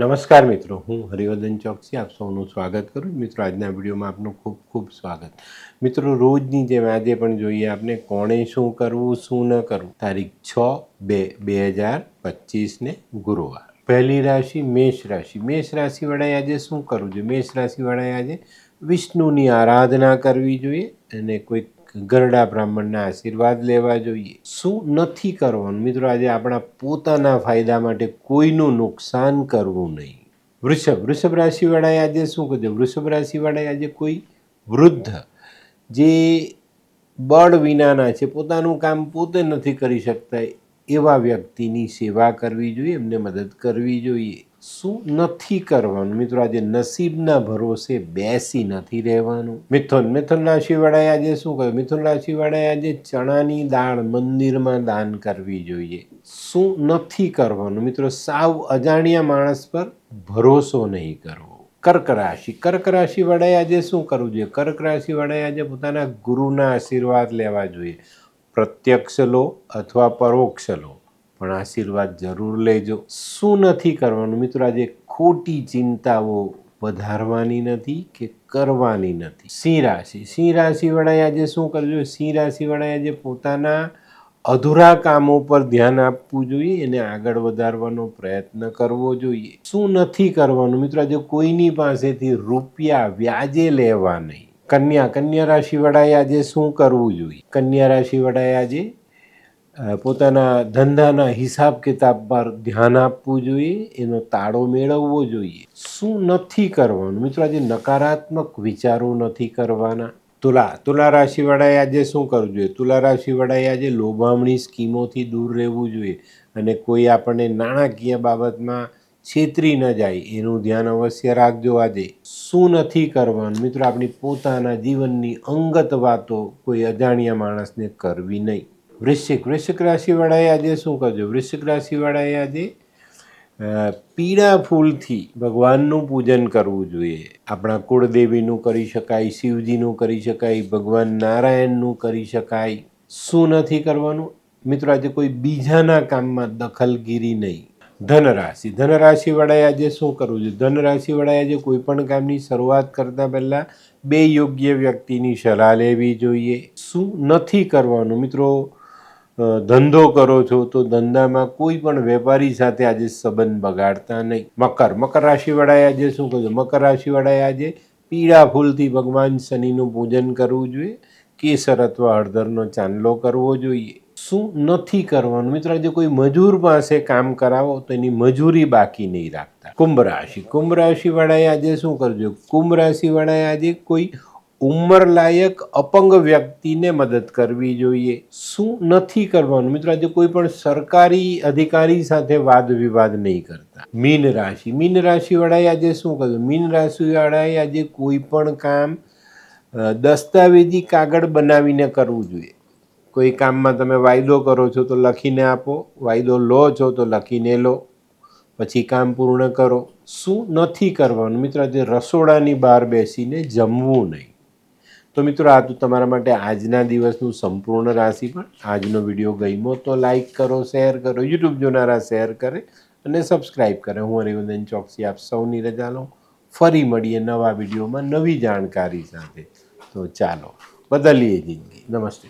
નમસ્કાર મિત્રો, હું હરિવર્ધન ચોકસી, આપ સૌનું સ્વાગત કરું મિત્રો, આજના વિડીયોમાં આપનું ખૂબ ખૂબ સ્વાગત. મિત્રો, રોજની જેમ આજે પણ જોઈએ આપણે કોણે શું કરવું, શું ન કરવું? તારીખ છ બે બે હજાર પચીસને ગુરુવાર. પહેલી રાશિ મેષ રાશિ. મેષ રાશિવાળાએ આજે શું કરવું જોઈએ? મેષ રાશિવાળાએ આજે વિષ્ણુની આરાધના કરવી જોઈએ અને કોઈક ગરડા બ્રાહ્મણના આશીર્વાદ લેવા જોઈએ. શું નથી કરવાનું? મિત્રો, આજે આપણા પોતાના ફાયદા માટે કોઈનું નુકસાન કરવું નહીં. વૃષભ વૃષભ રાશિવાળાએ આજે શું કહ્યું વૃષભ રાશિવાળાએ આજે કોઈ વૃદ્ધ જે બળ વિનાના છે, પોતાનું કામ પોતે નથી કરી શકતા, એવા વ્યક્તિની સેવા કરવી જોઈએ, એમને મદદ કરવી જોઈએ. શું નથી કરવાનું? મિત્રો, આજે નસીબના ભરોસે બેસી નથી રહેવાનું. મિથુન મિથુન રાશિવાળાએ આજે શું કહ્યું? મિથુન રાશિવાળાએ આજે ચણાની દાળ મંદિરમાં દાન કરવી જોઈએ. શું નથી કરવાનું? મિત્રો, સાવ અજાણ્યા માણસ પર ભરોસો નહીં કરવો. કર્ક રાશિ કર્ક રાશિવાળાએ આજે શું કરવું જોઈએ? કર્ક રાશિવાળાએ આજે પોતાના ગુરુના આશીર્વાદ લેવા જોઈએ. પ્રત્યક્ષ લો અથવા પરોક્ષ લો. પણ આશીર્વાદ જરૂર લેજો. શું નથી કરવાનું? મિત્રો, આજે ખોટી ચિંતાઓ વધારવાની નથી કે કરવાની નથી? સિંહ રાશિ. સિંહ રાશિવાળાએ આજે શું કરજો સિંહ રાશિવાળાએ આજે પોતાના અધૂરા કામો પર ધ્યાન આપવું જોઈએ એને આગળ વધારવાનો પ્રયત્ન કરવો જોઈએ. શું નથી કરવાનું? મિત્રો, આજે કોઈની પાસેથી રૂપિયા વ્યાજે લેવા નહીં. કન્યા. કન્યા રાશિવાળાએ આજે શું કરવું જોઈએ? કન્યા રાશિવાળાએ આજે પોતાના ધંધાના હિસાબ કિતાબ પર ધ્યાન આપવું જોઈએ, એનો તાળો મેળવવો જોઈએ. શું નથી કરવાનું? મિત્રો, આજે નકારાત્મક વિચારો નથી કરવાના. તુલા તુલા રાશિવાળાએ આજે શું કરવું જોઈએ? તુલા રાશિવાળાએ આજે લોભામણી સ્કીમોથી દૂર રહેવું જોઈએ અને કોઈ આપણને નાણાકીય બાબતમાં છેતરી ન જાય, એનું ધ્યાન અવશ્ય રાખજો આજે. શું નથી કરવાનું? મિત્રો, આપણી પોતાના જીવનની અંગત વાતો કોઈ અજાણ્યા માણસને કરવી નહીં. વૃશ્ચિક વૃશ્ચિક રાશિવાળાએ આજે શું કરજો? વૃશ્ચિક રાશિવાળાએ આજે પીળા ફૂલથી ભગવાનનું પૂજન કરવું જોઈએ. આપણા કુળદેવીનું કરી શકાય, શિવજીનું કરી શકાય, ભગવાન નારાયણનું કરી શકાય. શું નથી કરવાનું? મિત્રો, આજે કોઈ બીજાના કામમાં દખલગીરી નહીં. ધનરાશિ, ધનરાશિવાળાએ આજે શું કરવું જોઈએ? ધનરાશિવાળાએ આજે કોઈ પણ કામની શરૂઆત કરતાં પહેલાં બે યોગ્ય વ્યક્તિની સલાહ લેવી જોઈએ. શું નથી કરવાનું? મિત્રો ધંધો કરો છો તો ધંધામાં કોઈ પણ વેપારી સાથે આજે સંબંધ બગાડતા નહીં. મકર મકર રાશિવાળાએ આજે શું કહ્યું? મકર રાશિવાળાએ આજે પીળા ફૂલથી ભગવાન શનિનું પૂજન કરવું જોઈએ, કેસર અથવા હળદરનો ચાંદલો કરવો જોઈએ. શું નથી કરવાનું? મિત્રો, આજે કોઈ મજૂર પાસે કામ કરાવો તો એની મજૂરી બાકી નહીં રાખતા. કુંભ રાશિ, કુંભ રાશિવાળાએ આજે શું કરજો કુંભ રાશિવાળાએ આજે કોઈ ઉંમર લાયક અપંગ વ્યક્તિને મદદ કરવી જોઈએ. શું નથી કરવાનું? મિત્રો, આજે કોઈ પણ સરકારી અધિકારી સાથે વાદ વિવાદ નહીં કરતા. મીન રાશિ. મીન રાશિવાળાએ આજે શું કર્યું? મીન રાશિવાળાએ આજે કોઈ પણ કામ દસ્તાવેજી કાગળ બનાવીને કરવું જોઈએ. કોઈ કામમાં તમે વાયદો કરો છો તો લખીને આપો, વાયદો લો છો તો લખીને લો, પછી કામ પૂર્ણ કરો. શું નથી કરવાનું? મિત્રો, આજે રસોડાની બહાર બેસીને જમવું નહીં. તો મિત્રો, આ તો તમારા માટે આજના દિવસનું સંપૂર્ણ રાશિ પણ આજનો વીડિયો ગમ્યો તો લાઈક કરો શેર કરો યુટ્યુબ જોનારા શેર કરે અને સબસ્ક્રાઈબ કરે. હું હરિવંદન ચોકસી, આપ સૌની રજા લઉં. ફરી મળીએ નવા વિડીયોમાં નવી જાણકારી સાથે. તો ચાલો, બદલીએ જિંદગી. નમસ્તે